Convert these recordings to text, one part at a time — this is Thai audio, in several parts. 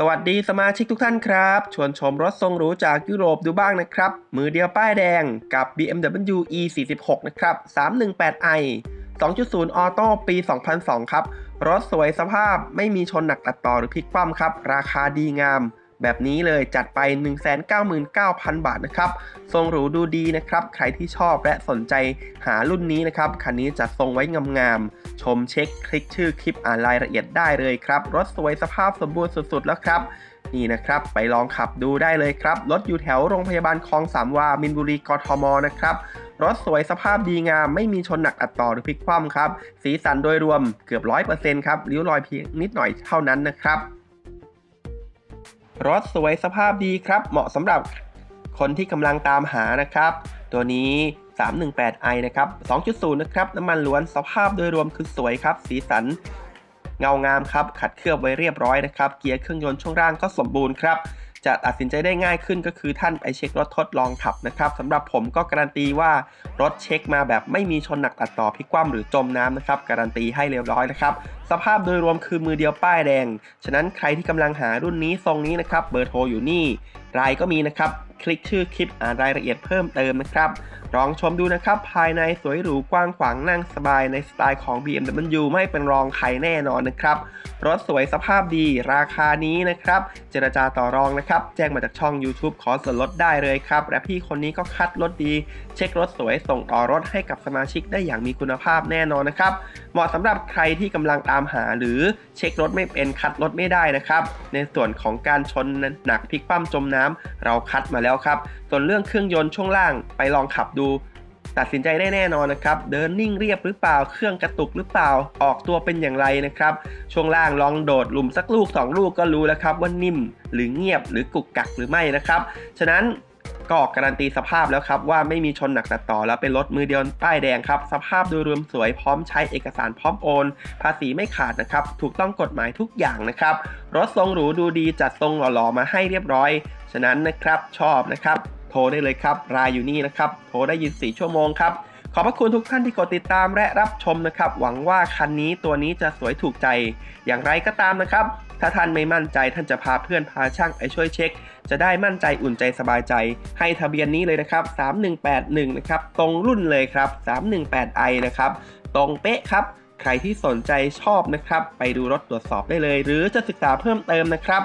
สวัสดีสมาชิกทุกท่านครับ ชวนชมรถทรงหรูจากยุโรปดูบ้างนะครับ มือเดียวป้ายแดงกับ BMW E46 นะครับ 318i 2.0 ออโต้ปี 2002 ครับ รถสวยสภาพไม่มีชนหนักตัดต่อหรือพลิกคว่ำครับ ราคาดีงาม แบบนี้เลยจัดไป 199,000 บาทนะครับทรงหรูดูดีนะครับ ใครที่ชอบและสนใจหารุ่นนี้นะครับคันนี้จัดทรงไว้งามๆชมเช็คคลิกชื่อคลิปอ่านรายละเอียดได้เลยครับรถสวยสภาพสมบูรณ์สุดๆ แล้วครับนี่นะครับไปลองขับดูได้เลยครับ รถอยู่แถวโรงพยาบาลคลองสามวามินบุรีกทมนะครับ รถสวยสภาพดีงาม ไม่มีชนหนักอัดต่อหรือพลิกคว่ำครับ สีสันโดยรวมเกือบ 100%ครับริ้วรอยเพียงนิดหน่อยเท่านั้นนะครับ รถสวยสภาพดีครับ เหมาะสำหรับคนที่กำลังตามหานะครับ ตัวนี้ 318i นะครับ 2.0 นะครับ น้ำมันล้วนสภาพโดยรวมคือสวยครับ สีสันเงางามครับ ขัดเคลือบไว้เรียบร้อยนะครับ เกียร์เครื่องยนต์ช่วงล่างก็สมบูรณ์ครับ จะตัดสินใจได้ง่ายขึ้นก็คือท่านไปเช็ครถทดลองขับนะครับสำหรับผมก็การันตีว่ารถเช็คมาแบบไม่มีชนหนักตัดต่อพลิกคว่ำหรือจมน้ำนะครับการันตีให้เรียบร้อยนะครับสภาพโดยรวมคือมือเดียวป้ายแดง ฉะนั้นใครที่กำลังหารุ่นนี้ทรงนี้นะครับเบอร์โทรอยู่นี่รายก็มีนะครับ คลิกชื่อคลิปอ่านรายละเอียดเพิ่มเติมนะครับ ลองชมดูนะครับ ภายในสวยหรูกว้างขวางนั่งสบายในสไตล์ของ BMW ไม่เป็นรองใครแน่นอนนะครับ รถสวยสภาพดีราคานี้นะครับ เจรจาต่อรองนะครับ แจ้งมาจากช่อง YouTube ขอส่วนลดได้เลยครับ และพี่คนนี้ก็คัดรถดี เช็ครถสวยส่งต่อรถให้กับสมาชิกได้อย่างมีคุณภาพแน่นอนนะครับ เหมาะสำหรับใครที่กำลังตามหาหรือเช็ครถไม่เป็นคัดรถไม่ได้นะครับ ในส่วนของการชนหนักพลิกคว่ำจมน้ำเราคัดมาแล้วครับ ส่วนเรื่องเครื่องยนต์ช่วงล่างไปลองขับดู ตัดสินใจได้แน่นอนนะครับ เดินนิ่งเรียบหรือเปล่า เครื่องกระตุกหรือเปล่า ออกตัวเป็นอย่างไรนะครับ ช่วงล่างลองโดดหลุมสักลูก 2 ลูกก็รู้แล้วครับว่านิ่มหรือเงียบหรือกุกกักหรือไม่นะครับ ฉะนั้น ก็การันตีสภาพแล้วครับว่าไม่มีชนหนักตัดต่อแล้วเป็นรถมือเดียวป้ายแดงครับสภาพโดยรวมสวยพร้อมใช้เอกสารพร้อมโอน ภาษีไม่ขาดนะครับถูกต้องกฎหมายทุกอย่างนะครับรถทรงหรูดูดีจัดทรงหล่อๆมาให้เรียบร้อย ฉะนั้นนะครับชอบนะครับโทรได้เลยครับรายอยู่นี่นะครับโทรได้ยิน4ชั่วโมงครับ อบพระคุณทุกท่านที่กดติดตามและรับชมนะครับ หวังว่าคันนี้ตัวนี้จะสวยถูกใจ อย่างไรก็ตามนะครับ ถ้าท่านไม่มั่นใจท่านจะพาเพื่อนพาช่างไปช่วยเช็ค จะได้มั่นใจอุ่นใจสบายใจ ให้ทะเบียนนี้เลยนะครับ 3181 นะครับ ตรงรุ่นเลยครับ 318i นะครับ ตรงเป๊ะครับ ใครที่สนใจชอบนะครับ ไปดูรถตรวจสอบได้เลย หรือจะศึกษาเพิ่มเติมนะครับ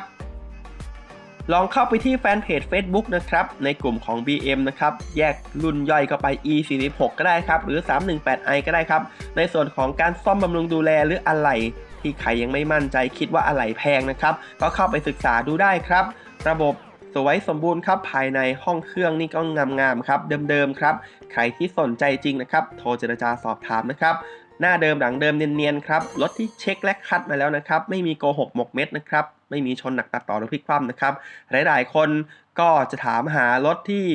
ลองเข้าไปที่แฟนเพจ Facebook นะครับ ในกลุ่มของ BM นะครับ แยกรุ่นย่อยเข้าไป E46 ก็ได้ครับ หรือ 318i ก็ได้ครับ ในส่วนของการซ่อมบำรุงดูแลหรืออะไหล่ที่ใครยังไม่มั่นใจคิดว่าอะไหล่แพงนะครับ ก็เข้าไปศึกษาดูได้ครับ ระบบสวยสมบูรณ์ครับ ภายในห้องเครื่องนี่ก็งามๆครับ เดิมๆครับ ใครที่สนใจจริงนะครับ โทรเจรจาสอบถามนะครับหน้าเดิมหลังเดิมเนียนๆครับรถที่เช็คและคัดมาแล้วนะครับ ไม่มีโกหกหมกเม็ดนะครับ ไม่มีชนหนักตัดต่อหรือพลิกคว่ำนะครับ หลายๆ คนก็จะถามหารถที่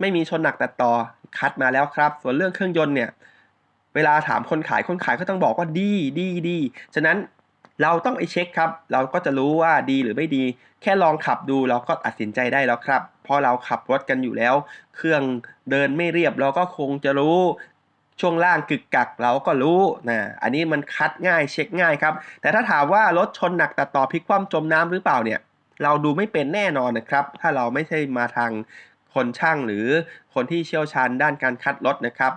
ไม่มีชนหนักตัดต่อคัดมาแล้วครับ ส่วนเรื่องเครื่องยนต์เนี่ยเวลาถามคนขายคนขายก็ต้องบอกว่าดีดีดีฉะนั้นเราต้องไปเช็คครับ เราก็จะรู้ว่าดีหรือไม่ดี แค่ลองขับดูเราก็ตัดสินใจได้แล้วครับ เพราะเราขับรถกันอยู่แล้ว เครื่องเดินไม่เรียบเราก็คงจะรู้ ช่วงล่างกึกกักเราก็รู้นะอันนี้มันคัดง่ายเช็คง่ายครับ แต่ถ้าถามว่ารถชนหนักตัดต่อพลิกคว่ำจมน้ำหรือเปล่าเนี่ย เราดูไม่เป็นแน่นอนนะครับ ถ้าเราไม่ใช่มาทางคนช่างหรือคนที่เชี่ยวชาญด้านการคัดรถนะครับ